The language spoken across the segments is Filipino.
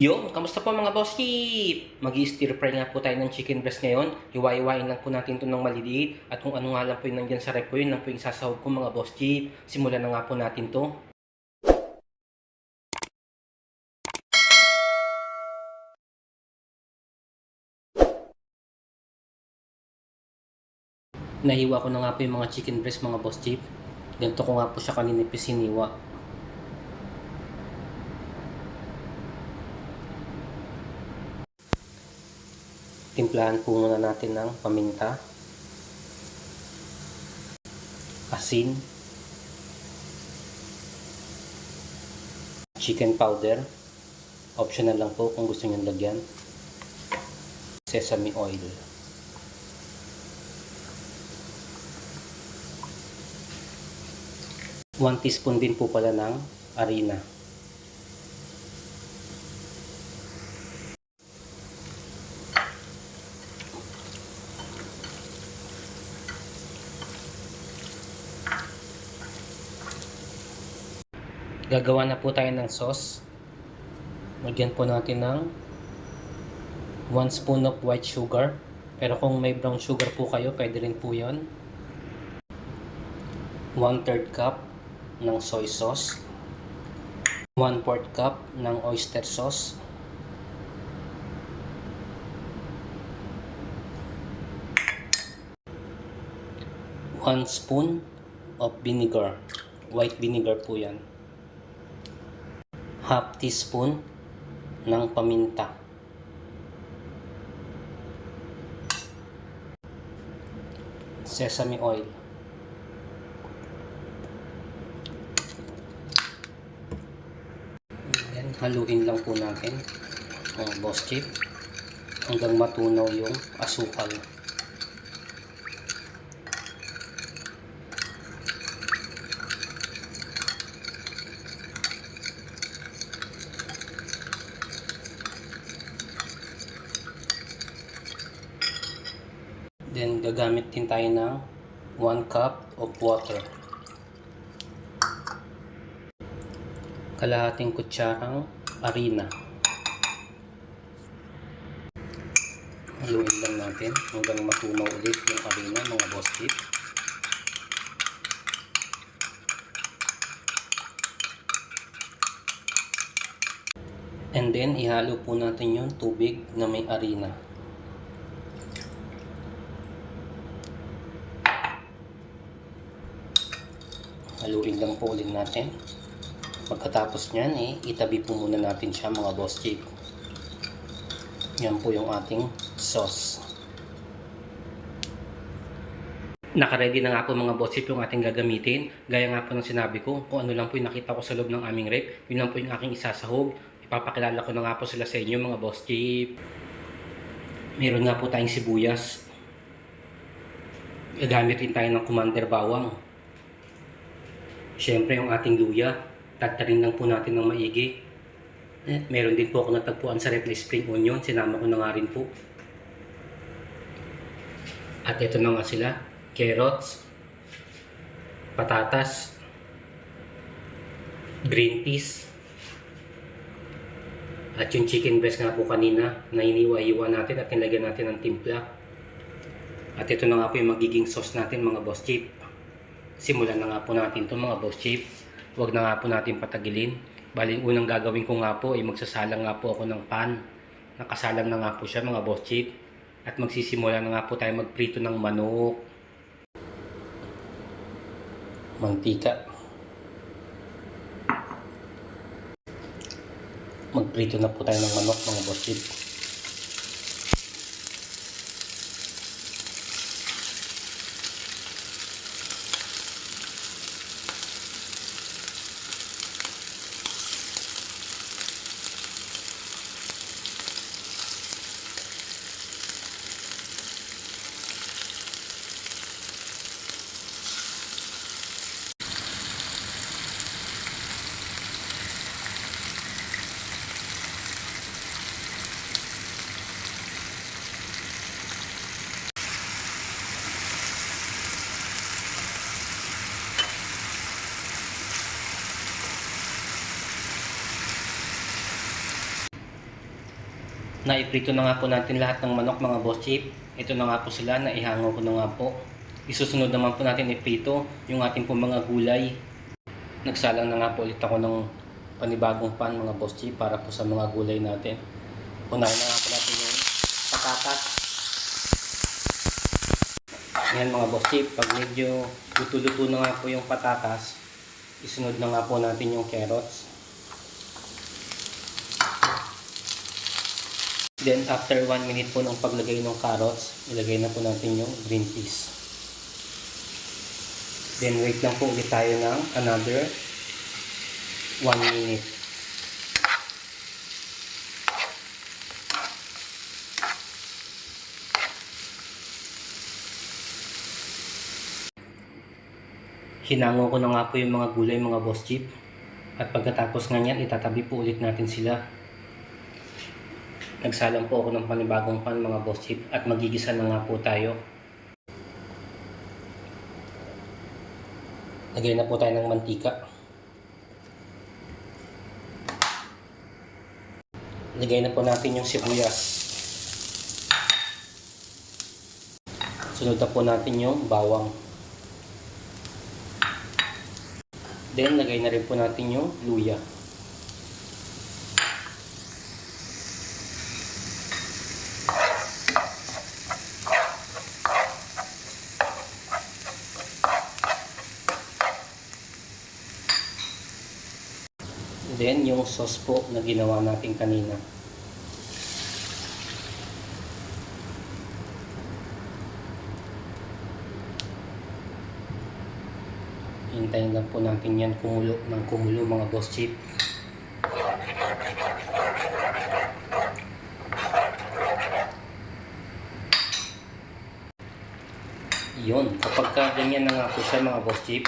Yo, kamusta po mga boss mag stir fry nga po tayo ng chicken breast ngayon. Iwa-iwain lang po natin ito ng maliliit. At kung ano nga lang po yung nandyan sa rep ko, yun lang po yung sasahog ko mga boss. Simulan na nga po natin to. Nahiwa ko na nga po yung mga chicken breast mga boss Keep. Ganito ko nga po siya kaninipis hiniwa. Timplahan po muna natin ng paminta, asin, chicken powder, optional lang po kung gusto nyo lagyan, sesame oil. One teaspoon din po pala ng harina. Gagawa na po tayo ng sauce. Lagyan po natin ng 1 spoon of white sugar. Pero kung may brown sugar po kayo, pwede rin po yon. 1 third cup ng soy sauce. 1 4 cup ng oyster sauce. One spoon of vinegar. White vinegar po yan half teaspoon ng paminta. Sesame oil. Then, haluin lang po natin ang boss chip hanggang matunaw yung asukal. Then, gagamit din tayo ng 1 cup of water. Kalahating kutsarang harina. Haluin lang natin hanggang matunaw ulit yung harina mga boss tip. And then, ihalo po natin yung tubig na may harina. Haluin lang po ulit natin. Pagkatapos nyan eh itabi po muna natin siya mga boss chick yan po yung ating sauce. Nakaready na nga po mga boss chick yung ating gagamitin. Gaya nga po ng sinabi ko kung ano lang po yung nakita ko sa loob ng aming rep yun lang po yung aking isasahog. Ipapakilala ko na nga po sila sa inyo mga boss chick meron nga po tayong sibuyas. Gagamit rin tayo ng commander bawang Siyempre yung ating luya, tatarin lang po natin ng maigi. Eh, meron din po ako natagpuan sa Repli Spring Onion, sinama ko na nga rin po. At ito na nga sila, carrots, patatas, green peas, at yung chicken breast nga po kanina, na iniwa-iwa natin at nilagyan natin ng timpla. At ito na nga po yung magiging sauce natin mga boss chip simulan na nga po natin ito mga boss chief. Huwag na nga po natin patagilin. Bali, unang gagawin ko nga po ay magsasalang nga po ako ng pan. Nakasalang na nga po siya mga boss chief. At magsisimula na nga po tayo magprito ng manok. Mantika. Magprito na po tayo ng manok mga boss chief. Naiprito na nga po natin lahat ng manok mga boss chip. Ito na nga po sila, naihango ko na nga po. Isusunod naman po natin iprito yung ating po mga gulay. Nagsalang na nga po ulit ako ng panibagong pan mga boss chip para po sa mga gulay natin. Unahin na nga po natin yung patatas. Yan mga boss chip, pag medyo luto-luto na nga po yung patatas, isunod na nga po natin yung carrots. Then after 1 minute po ng paglagay ng carrots, ilagay na po natin yung green peas. Then wait lang po ulit tayo ng another 1 minute. Hinango ko na nga po yung mga gulay mga boss chip. At pagkatapos nga niyan, itatabi po ulit natin sila. Nagsalang po ako ng panibagong pan mga boss chip at magigisa na nga po tayo. Lagay na po tayo ng mantika. Lagay na po natin yung sibuyas. Sunod na po natin yung bawang. Then, lagay na rin po natin yung luya. Then, yung sauce po na ginawa natin kanina. Hintayin lang po natin yan kumulo ng kumulo mga boss chip. Yun, kapag ka ganyan na nga po siya mga boss chip,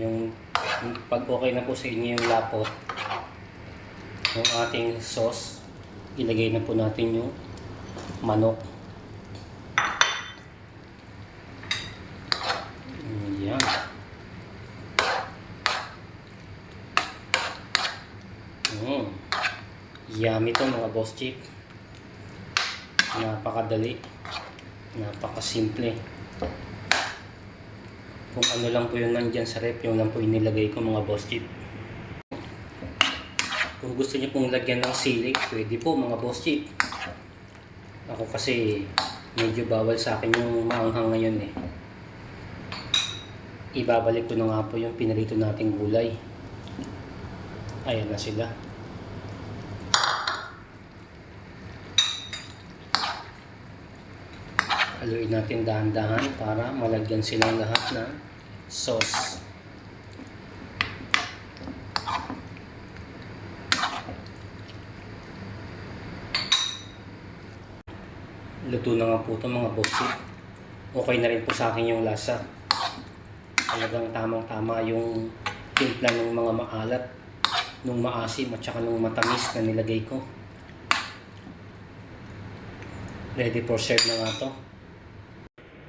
yung, pag okay na po sa inyo yung lapot, yung ating sauce, ilagay na po natin yung manok. Yan. Mm. Yummy to mga boss chip. Napakadali. Napakasimple. Kung ano lang po yung nandyan sa rep, yung lang po inilagay ko mga boss chip. Kung gusto niyo pong lagyan ng sili, pwede po mga boss chip. Ako kasi medyo bawal sa akin yung maanghang ngayon eh. Ibabalik ko na nga po yung pinarito nating gulay. Ayan na sila. Haluin natin dahan-dahan para malagyan sila lahat ng sauce. Luto na nga po ito mga boss chip. Okay na rin po sa akin yung lasa. Talagang tamang-tama yung timpla ng mga maalat, nung maasim at saka nung matamis na nilagay ko. Ready for serve na nga to.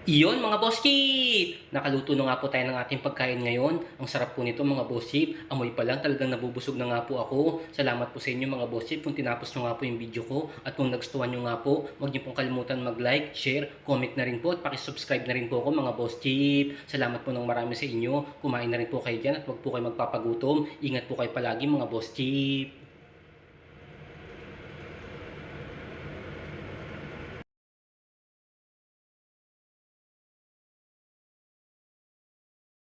Iyon mga boss chip! Nakaluto na nga po tayo ng ating pagkain ngayon. Ang sarap po nito mga boss chip. Amoy pa lang talagang nabubusog na nga po ako. Salamat po sa inyo mga boss chip kung tinapos nyo nga po yung video ko. At kung nagustuhan nyo nga po, huwag nyo pong kalimutan mag-like, share, comment na rin po at pakisubscribe na rin po ako mga boss chip. Salamat po ng marami sa inyo. Kumain na rin po kayo dyan at huwag po kayo magpapagutom. Ingat po kayo palagi mga boss chip.